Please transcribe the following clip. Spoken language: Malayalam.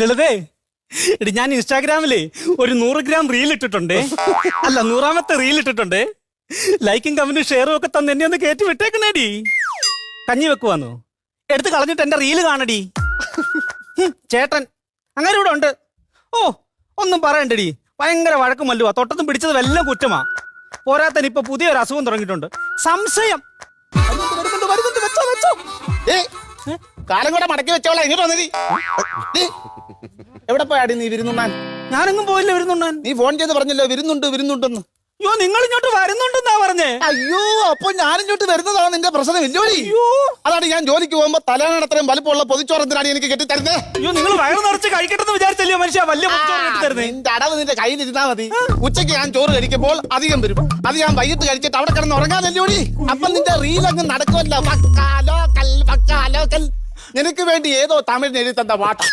ലളിതേ എടി ഞാൻ ഇൻസ്റ്റാഗ്രാമിലേ ഒരു നൂറ് ഗ്രാം റീൽ ഇട്ടിട്ടുണ്ട്. അല്ല നൂറാമത്തെ റീൽ ഇട്ടിട്ടുണ്ട്. ലൈക്കും കമന്റും ഷെയറും ഒക്കെ തന്നെ എന്നെ ഒന്ന് കയറ്റി വിട്ടേക്കണേടി കഞ്ഞി വെക്കുവാന്നോ? എടുത്ത് കളഞ്ഞിട്ട് എന്റെ റീൽ കാണടി. ചേട്ടൻ അങ്ങനെ ഇവിടെ ഉണ്ട്. ഓ ഒന്നും പറയണ്ടടി. ഭയങ്കര വഴക്കും മല്ലുവാ. തൊട്ടതും പിടിച്ചതും എല്ലാം കുറ്റമാ. പോരാത്തന് ഇപ്പൊ പുതിയൊരു അസുഖം തുടങ്ങിയിട്ടുണ്ട്. സംശയം. വരുന്നുണ്ട്, വരുന്നുണ്ട്, വരുന്നുണ്ട്, വെച്ചോ, വെച്ചോ. ഏയ്. കാലം കൂടെ മടക്കി വെച്ചോളാ ഇങ്ങോട്ട് വന്നതി എവിടെ പോയാടി നീ വിരുന്നുണ്ണാൻ? ഞാനെങ്ങും പോയില്ല വിരുന്നുണ്ണാൻ. നീ ഫോൺ ചെയ്ത് പറഞ്ഞല്ലോ വിരുന്നുണ്ട് വിരുന്നുണ്ടെന്ന്. അയ്യോ നിങ്ങൾ ഇങ്ങോട്ട് വരുന്നുണ്ടെന്നാ പറഞ്ഞേ. അയ്യോ അപ്പൊ ഞാൻ ഇങ്ങോട്ട് വരുന്നതാണ് നിന്റെ പ്രശ്നം? ഇല്ലോടി. അയ്യോ. അതാണ് ഞാൻ ജോലിക്ക് പോകുമ്പോ തലേണത്രയും വലിപ്പമുള്ള പൊതിച്ചോറത്തിനാണ് എനിക്ക് കെട്ടിത്തരുന്നത് അയ്യോ നിങ്ങൾ വയറ് നിറച്ച് കഴിക്കട്ടെന്ന് വിചാരിച്ചല്ലേ മനുഷ്യ? വലിയ നിന്റെ അടവ് നിന്റെ കയ്യിലിരുന്നാ മതി. ഉച്ചയ്ക്ക് ഞാൻ ചോറ് കഴിക്കുമ്പോൾ അധികം വരും. അത് ഞാൻ വൈകിട്ട് കഴിച്ചിട്ട് അവിടെ കിടന്ന് ഉറങ്ങാനല്ലോടി. അപ്പൊ നിന്റെ റീൽ അങ്ങ് നടക്കുമല്ലോ. നിനക്ക് വേണ്ടി ഏതോ തമിഴ് എഴുതി തന്ന പാട്ട്